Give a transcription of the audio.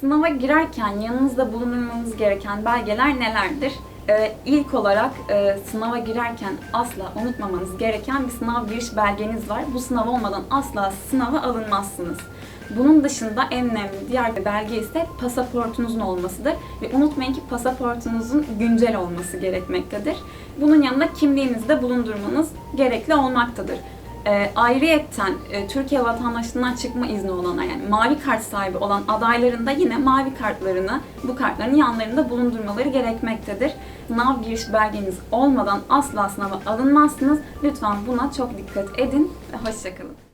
sınava girerken yanınızda bulundurmanız gereken belgeler nelerdir? Ee, ilk olarak e, sınava girerken asla unutmamanız gereken bir sınav giriş belgeniz var. Bu sınav olmadan asla sınava alınmazsınız. Bunun dışında en önemli diğer bir belge ise pasaportunuzun olmasıdır. Ve unutmayın ki pasaportunuzun güncel olması gerekmektedir. Bunun yanında kimliğinizi de bulundurmanız gerekli olmaktadır. E, ayrıyetten e, Türkiye vatandaşlığından çıkma izni olanlar yani mavi kart sahibi olan adayların da yine mavi kartlarını bu kartların yanlarında bulundurmaları gerekmektedir. Sınav giriş belgeniz olmadan asla sınava alınmazsınız. Lütfen buna çok dikkat edin ve hoşçakalın.